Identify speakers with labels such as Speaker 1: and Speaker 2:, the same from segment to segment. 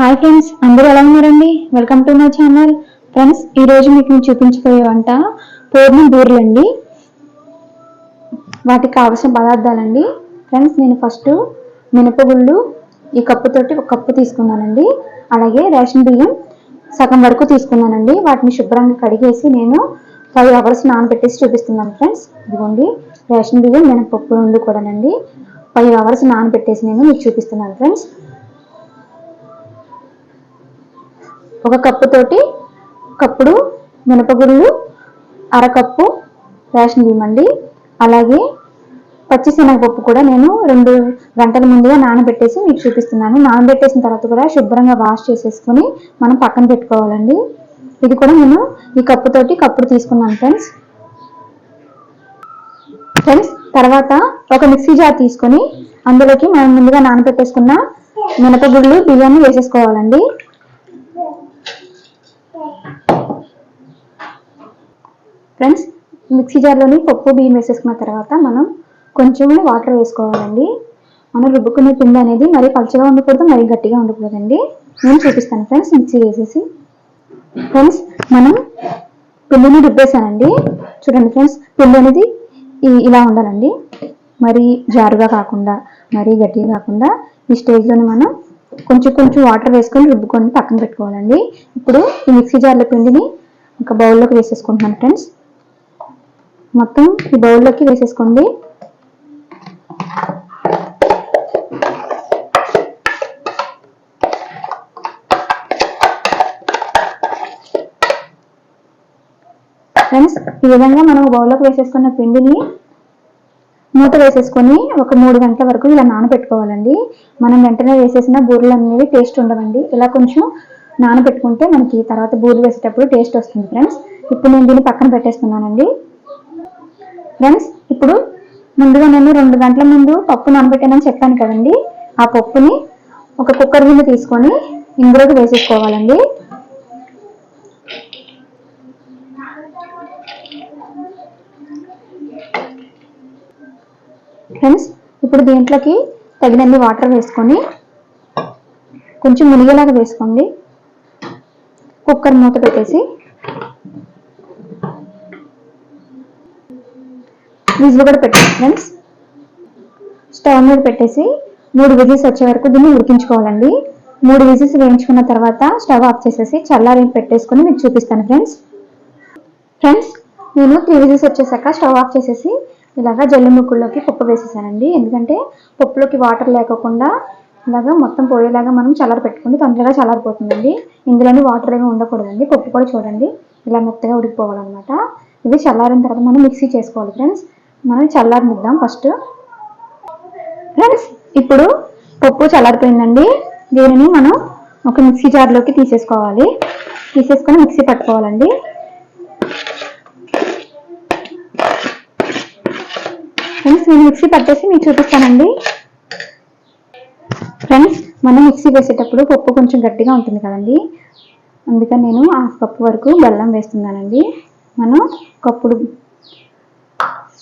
Speaker 1: Hi friends అందరూ ఎలా ఉన్నారండి? Welcome to my channel friends ఈ రోజు మీకు నేను చూపించబోయే వంట పూర్ణం బూరెలండి. వాటికి కావాల్సిన పదార్థాలండి. ఫ్రెండ్స్ నేను ఫస్ట్ మినపగుళ్ళు ఈ కప్పుతోటి ఒక కప్పు తీసుకున్నానండి. అలాగే రేషన్ బియ్యం సగం వరకు తీసుకున్నానండి. వాటిని శుభ్రంగా కడిగేసి నేను ఫైవ్ అవర్స్ నానబెట్టేసి చూపిస్తున్నాను ఫ్రెండ్స్ ఇదిగోండి రేషన్ బియ్యం మినపప్పు రెండు కూడానండి. ఫైవ్ అవర్స్ నానబెట్టేసి నేను మీకు చూపిస్తున్నాను ఫ్రెండ్స్ ఒక కప్పు తోటి కప్పుడు మినపగుళ్ళు అరకప్పు రేషన్ బియ్యం అలాగే పచ్చిశనగపప్పు కూడా నేను రెండు గంటల ముందుగా నానబెట్టేసి మీకు చూపిస్తున్నాను. నానబెట్టేసిన తర్వాత కూడా శుభ్రంగా వాష్ చేసేసుకొని మనం పక్కన పెట్టుకోవాలండి. ఇది కూడా నేను ఈ కప్పుతోటి కప్పుడు తీసుకున్నాను ఫ్రెండ్స్. ఫ్రెండ్స్ తర్వాత ఒక మిక్సీ జార్ తీసుకొని అందులోకి మనం ముందుగా నానబెట్టేసుకున్న మినపగుళ్ళు బియ్యాన్ని వేసేసుకోవాలండి. ఫ్రెండ్స్ మిక్సీ జార్లోని పప్పు బియ్యం వేసేసుకున్న తర్వాత మనం కొంచెం వాటర్ వేసుకోవాలండి. మనం రుబ్బుకునే పిండి అనేది మరీ పలుచగా ఉండకూడదు మరీ గట్టిగా ఉండకూడదండి. నేను చూపిస్తాను ఫ్రెండ్స్ మిక్సీ వేసేసి. ఫ్రెండ్స్ మనం పిండిని రుబ్బేసానండి చూడండి ఫ్రెండ్స్ పిండి అనేది ఇలా ఉండాలండి. మరీ జారుగా కాకుండా మరీ గట్టిగా కాకుండా ఈ స్టేజ్లోని మనం కొంచెం కొంచెం వాటర్ వేసుకొని రుబ్బుకొని పక్కన పెట్టుకోవాలండి. ఇప్పుడు ఈ మిక్సీ జార్ల పిండిని ఒక బౌల్లోకి వేసేసుకుంటున్నాను ఫ్రెండ్స్. మొత్తం ఈ బౌల్లోకి వేసేసుకోండి. ఫ్రెండ్స్ ఈ విధంగా మనం బౌల్లోకి వేసేసుకున్న పిండిని మూత వేసేసుకొని ఒక మూడు గంటల వరకు ఇలా నానబెట్టుకోవాలండి. మనం వెంటనే వేసేసిన బూరెలు అనేవి టేస్ట్ ఉండవండి. ఇలా కొంచెం నానబెట్టుకుంటే మనకి తర్వాత బూరెలు వేసేటప్పుడు టేస్ట్ వస్తుంది ఫ్రెండ్స్ ఇప్పుడు నేను దీన్ని పక్కన పెట్టేస్తున్నానండి. ఫ్రెండ్స్ ఇప్పుడు ముందుగా నేను రెండు గంటల ముందు పప్పు నానబెట్టానని చెప్పాను కదండి. ఆ పప్పుని ఒక కుక్కర్ గిన్నె తీసుకొని ఇందులోకి వేసేసుకోవాలండి. ఫ్రెండ్స్ ఇప్పుడు దీంట్లోకి తగినన్ని వాటర్ వేసుకొని కొంచెం మునిగేలాగా వేసుకోండి. కుక్కర్ మూత పెట్టేసి విజిల్ కూడా పెట్టేసి ఫ్రెండ్స్ స్టవ్ మీద పెట్టేసి మూడు విజిల్స్ వచ్చే వరకు దీన్ని ఉడికించుకోవాలండి. మూడు విజిల్స్ వేయించుకున్న తర్వాత స్టవ్ ఆఫ్ చేసేసి చల్లారి పెట్టేసుకొని మీకు చూపిస్తాను ఫ్రెండ్స్ ఫ్రెండ్స్ నేను త్రీ విజిల్స్ వచ్చేసాక స్టవ్ ఆఫ్ చేసేసి ఇలాగా జల్లి ముక్కుల్లోకి పప్పు వేసేసానండి. ఎందుకంటే పప్పులోకి వాటర్ లేకోకుండా ఇలాగా మొత్తం పోయేలాగా మనం చల్లారి పెట్టుకుంటే తొందరగా చల్లారిపోతుందండి. ఇందులోనే వాటర్ ఏమి ఉండకూడదండి. పప్పు కూడా చూడండి. ఇలా మెత్తగా ఉడికిపోవాలన్నమాట. ఇది చల్లారిన తర్వాత మనం మిక్సీ చేసుకోవాలి ఫ్రెండ్స్ మనం చల్లారనిద్దాం ఫస్ట్. ఫ్రెండ్స్ ఇప్పుడు పప్పు చల్లారిపోయిందండి. దీనిని మనం ఒక మిక్సీ జార్లోకి తీసేసుకోవాలి. తీసేసుకొని మిక్సీ పట్టుకోవాలండి. ఫ్రెండ్స్ నేను మిక్సీ పట్టేసి మీకు చూపిస్తానండి. ఫ్రెండ్స్ మనం మిక్సీ వేసేటప్పుడు పప్పు కొంచెం గట్టిగా ఉంటుంది కదండి. అందుకని నేను హాఫ్ కప్పు వరకు బెల్లం వేస్తున్నానండి. మనం కప్పుడు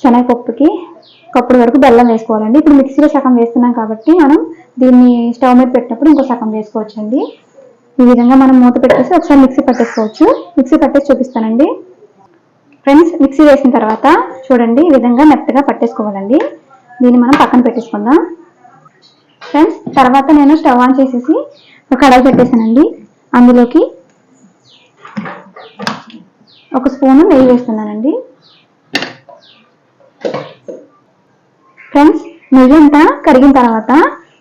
Speaker 1: శనగపప్పుకి కప్పుడు వరకు బెల్లం వేసుకోవాలండి. ఇప్పుడు మిక్సీలో సగం వేస్తున్నాం కాబట్టి మనం దీన్ని స్టవ్ మీద పెట్టినప్పుడు ఇంకో సగం వేసుకోవచ్చండి. ఈ విధంగా మనం మూత పెట్టేసి ఒకసారి మిక్సీ పట్టేసుకోవచ్చు. మిక్సీ పట్టేసి చూపిస్తానండి. ఫ్రెండ్స్ మిక్సీ వేసిన తర్వాత చూడండి ఈ విధంగా మెత్తగా పట్టేసుకోవాలండి. దీన్ని మనం పక్కన పెట్టేసుకుందాం. ఫ్రెండ్స్ తర్వాత నేను స్టవ్ ఆన్ చేసేసి ఒక కడాయి పెట్టేసానండి అందులోకి ఒక స్పూను నెయ్యి వేస్తున్నానండి. ఫ్రెండ్స్ నెయ్యి అంతా కరిగిన తర్వాత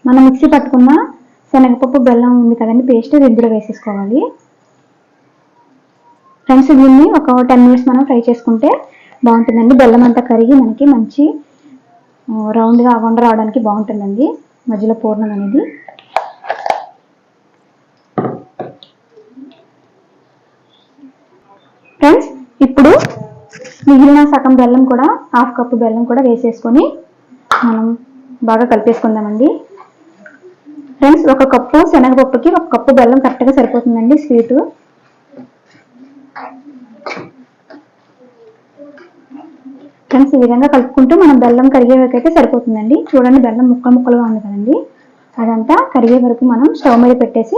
Speaker 1: మనం మిక్సీ పట్టుకున్న శనగపప్పు బెల్లం ఉంది కదండి పేస్ట్ ఇందులో వేసేసుకోవాలి. ఫ్రెండ్స్ దీన్ని ఒక టెన్ మినిట్స్ మనం ఫ్రై చేసుకుంటే బాగుంటుందండి. బెల్లం అంతా కరిగి మనకి మంచి రౌండ్గా అవ్వండ రావడానికి బాగుంటుందండి. మధ్యలో పూర్ణం అనేది. ఫ్రెండ్స్ ఇప్పుడు మిగిలిన సగం బెల్లం కూడా హాఫ్ కప్పు బెల్లం కూడా వేసేసుకొని మనం బాగా కలిపేసుకుందామండి. ఫ్రెండ్స్ ఒక కప్పు శనగపప్పుకి ఒక కప్పు బెల్లం కరెక్ట్గా సరిపోతుందండి స్వీటు ఫ్రెండ్స్ ఈ విధంగా కలుపుకుంటూ మనం బెల్లం కరిగే వరకు అయితే సరిపోతుందండి. చూడండి బెల్లం ముక్కలు ముక్కలుగా ఉంది కదండి. అదంతా కరిగే వరకు మనం స్టవ్ మీద పెట్టేసి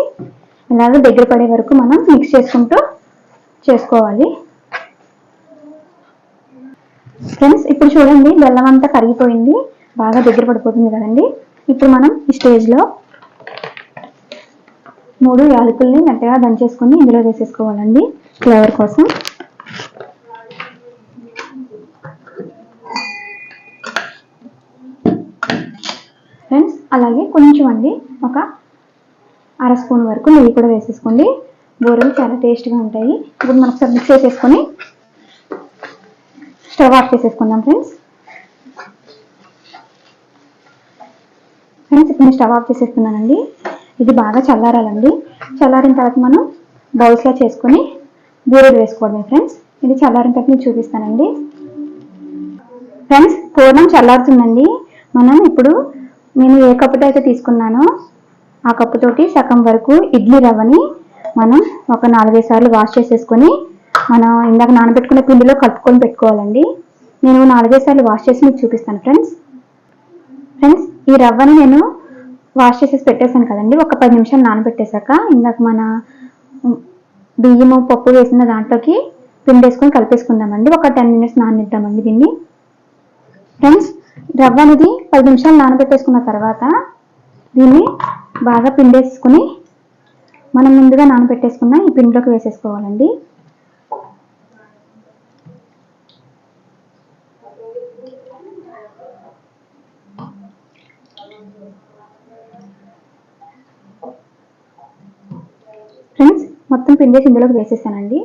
Speaker 1: ఇలాగ దగ్గర పడే వరకు మనం మిక్స్ చేసుకుంటూ చేసుకోవాలి. ఫ్రెండ్స్ ఇప్పుడు చూడండి బెల్లం అంతా కరిగిపోయింది. బాగా దగ్గర పడిపోతుంది కదండి. ఇప్పుడు మనం ఈ స్టేజ్లో మూడు యాలకుల్ని మెత్తగా దంచేసుకొని ఇందులో వేసేసుకోవాలండి. ఫ్లేవర్ కోసం. ఫ్రెండ్స్ అలాగే కొంచెం అండి ఒక అర స్పూన్ వరకు నెయ్యి కూడా వేసేసుకోండి. బూరెలు చాలా టేస్ట్గా ఉంటాయి. ఇప్పుడు మనం ఒకసారి మిక్స్ చేసేసుకొని స్టవ్ ఆఫ్ చేసేసుకుందాం ఫ్రెండ్స్ ఫ్రెండ్స్ ఇప్పుడు నేను స్టవ్ ఆఫ్ చేసేస్తున్నానండి. ఇది బాగా చల్లారాలండి. చల్లారిన తర్వాత మనం బౌల్స్లో చేసుకొని బూరెలు వేసుకోవడమే ఫ్రెండ్స్. ఇది చల్లారిన తర్వాత నేను చూపిస్తానండి. ఫ్రెండ్స్ పూర్ణం చల్లారుతుందండి. మనం ఇప్పుడు నేను ఏ కప్పుతో అయితే తీసుకున్నానో ఆ కప్పుతోటి సగం వరకు ఇడ్లీ రవ్వని మనం ఒక నాలుగైదు సార్లు వాష్ చేసేసుకొని మనం ఇందాక నానబెట్టుకున్న పిండిలో కలుపుకొని పెట్టుకోవాలండి. నేను నాలుగైదు సార్లు వాష్ చేసి మీకు చూపిస్తాను ఫ్రెండ్స్. ఫ్రెండ్స్ ఈ రవ్వని నేను వాష్ చేసేసి పెట్టేశాను కదండి. ఒక పది నిమిషాలు నానబెట్టేశాక ఇందాక మన బియ్యము పప్పు వేసిన దాంట్లోకి పిండి వేసుకొని కలిపేసుకుందామండి. ఒక టెన్ మినిట్స్ నాననిద్దామండి దీన్ని. ఫ్రెండ్స్ రవ్వ అనేది పది నిమిషాలు నానబెట్టేసుకున్న తర్వాత దీన్ని బాగా పిండేసుకుని మనం ముందుగా నానబెట్టేసుకున్న ఈ పిండిలోకి వేసేసుకోవాలండి ఫ్రెండ్స్ మొత్తం పిండి ఇందులోకి వేసేసానండి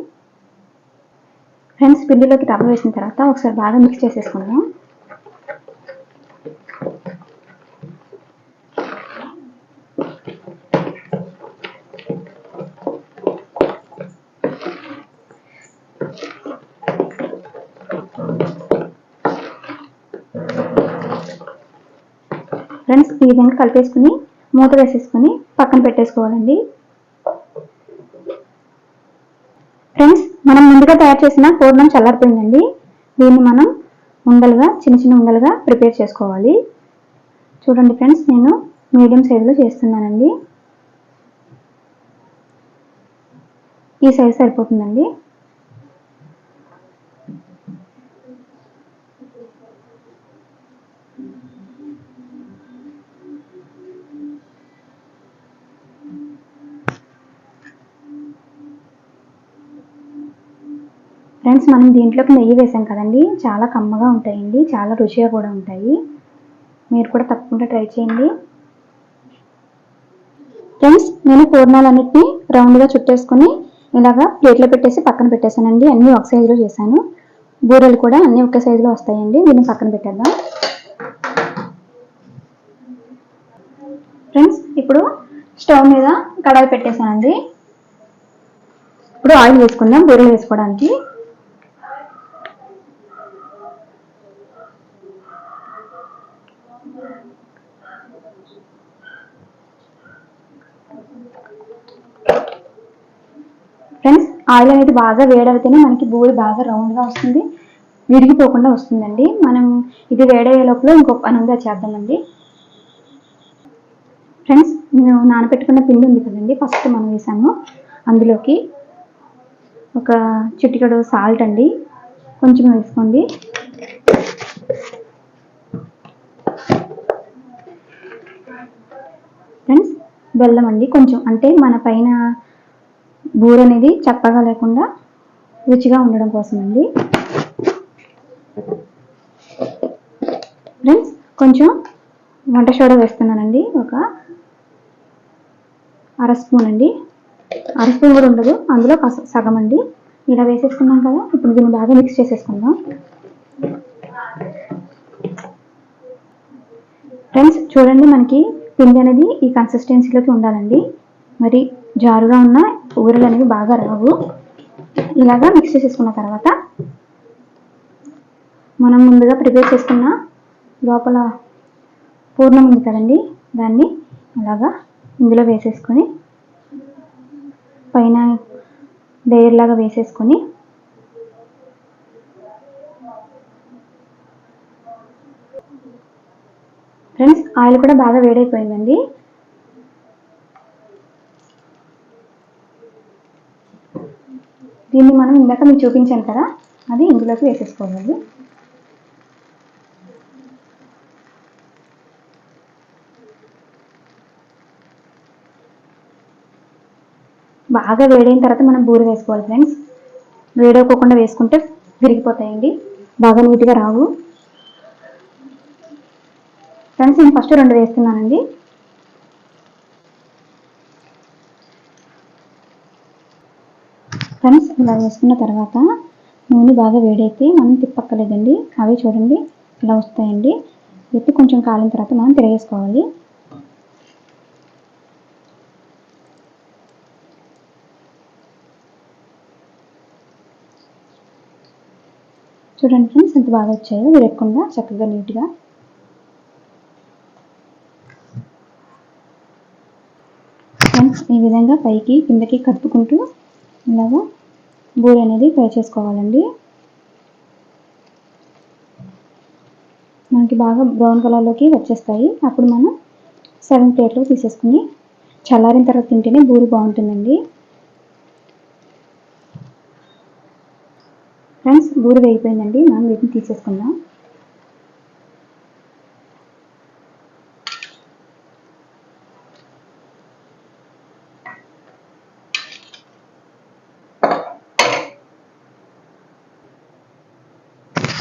Speaker 1: ఫ్రెండ్స్ పిండిలోకి రవ్వ వేసిన తర్వాత ఒకసారి బాగా మిక్స్ చేసేసుకుందాం. ఫ్రెండ్స్ ఈ విధంగా కలిపేసుకుని మూత వేసేసుకుని పక్కన పెట్టేసుకోవాలండి. ఫ్రెండ్స్ మనం ముందుగా తయారు చేసిన పూర్ణం చల్లారిపోయిందండి. దీన్ని మనం ఉండలుగా చిన్న చిన్న ఉండలుగా ప్రిపేర్ చేసుకోవాలి. చూడండి ఫ్రెండ్స్ నేను మీడియం సైజులో చేస్తున్నానండి. ఈ సైజ్ సరిపోతుందండి. ఫ్రెండ్స్ మనం దీంట్లోకి నెయ్యి వేసాం కదండి. చాలా కమ్మగా ఉంటాయండి. చాలా రుచిగా కూడా ఉంటాయి. మీరు కూడా తప్పకుండా ట్రై చేయండి. ఫ్రెండ్స్ నేను పూర్ణాలన్నిటిని రౌండ్గా చుట్టేసుకొని ఇలాగా ప్లేట్లో పెట్టేసి పక్కన పెట్టేశానండి. అన్నీ ఒక సైజులో చేశాను. బూరెలు కూడా అన్నీ ఒకే సైజులో వస్తాయండి. దీన్ని పక్కన పెట్టేద్దాం. ఫ్రెండ్స్ ఇప్పుడు స్టవ్ మీద కడాయి పెట్టేశానండి. ఇప్పుడు ఆయిల్ వేసుకుందాం బూరెలు వేసుకోవడానికి. ఫ్రెండ్స్ ఆయిల్ అనేది బాగా వేడవుతేనే మనకి బూరి బాగా రౌండ్గా వస్తుంది. విరిగిపోకుండా వస్తుందండి. మనం ఇది వేడయ్యే లోపల ఇంకొక పని ఉంది చేద్దామండి. ఫ్రెండ్స్ నేను నానబెట్టుకున్న పిండి ఉంది కదండి ఫస్ట్ మనం వేసాము. అందులోకి ఒక చిటికడు సాల్ట్ అండి. కొంచెం వేసుకోండి. ఫ్రెండ్స్ బెల్లం అండి. కొంచెం అంటే మన పైన బూర అనేది చప్పగా లేకుండా రుచిగా ఉండడం కోసం అండి ఫ్రెండ్స్ కొంచెం వంట సోడా వేస్తున్నానండి. ఒక అర స్పూన్ అండి. అర స్పూన్ కూడా ఉండదు. అందులో సగం అండి. ఇలా వేసేసుకున్నాం కదా ఇప్పుడు దీన్ని బాగా మిక్స్ చేసేసుకుందాం. ఫ్రెండ్స్ చూడండి మనకి పిండి అనేది ఈ కన్సిస్టెన్సీలోకి ఉండాలండి. మరి జారుగా ఉన్న ఊరలు అనేవి బాగా రావు. ఇలాగా మిక్స్ చేసేసుకున్న తర్వాత మనం ముందుగా ప్రిపేర్ చేసుకున్న లోపల పూర్ణం ఉంది కదండి దాన్ని అలాగా ఇందులో వేసేసుకొని పైన లేయర్ లాగా వేసేసుకొని ఫ్రెండ్స్ ఆయిల్ కూడా బాగా వేడైపోయిందండి. దీన్ని మనం ఇందాక మీకు చూపించాను కదా అది ఇందులోకి వేసేసుకోవాలి. బాగా వేడైన తర్వాత మనం బూరె వేసుకోవాలి ఫ్రెండ్స్. వేడవకోకుండా వేసుకుంటే విరిగిపోతాయండి. బాగా నీట్గా రావు. ఫ్రెండ్స్ నేను ఫస్ట్ రెండు వేస్తున్నానండి. ఫ్రెండ్స్ ఇలా వేసుకున్న తర్వాత నూనె బాగా వేడైతే మనం తిప్పక్కలేదండి అవి చూడండి ఇలా వస్తాయండి. ఎత్తి కొంచెం కాలిన తర్వాత మనం తిరగేసుకోవాలి. చూడండి ఫ్రెండ్స్ ఎంత బాగా వచ్చాయో. విరగకుండా చక్కగా నీట్గా ఫ్రెండ్స్ ఈ విధంగా పైకి కిందకి కదుపుకుంటూ ఇలాగా బూరె అనేది ఫ్రై చేసుకోవాలండి. మనకి బాగా బ్రౌన్ కలర్లోకి వచ్చేస్తాయి. అప్పుడు మనం సెవెన్ ప్లేట్లో తీసేసుకుని చల్లారిన తర్వాత తింటేనే బూరి బాగుంటుందండి. ఫ్రెండ్స్ బూరి వేగిపోయిందండి. మనం వీటిని తీసేసుకుందాం.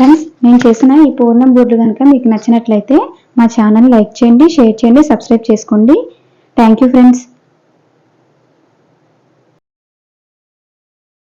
Speaker 1: ఫ్రెండ్స్ నేను చేసిన ఈ పూర్ణం బూర్లు కనుక మీకు నచ్చినట్లయితే మా ఛానల్ లైక్ చేయండి షేర్ చేయండి సబ్స్క్రైబ్ చేసుకోండి. Thank you friends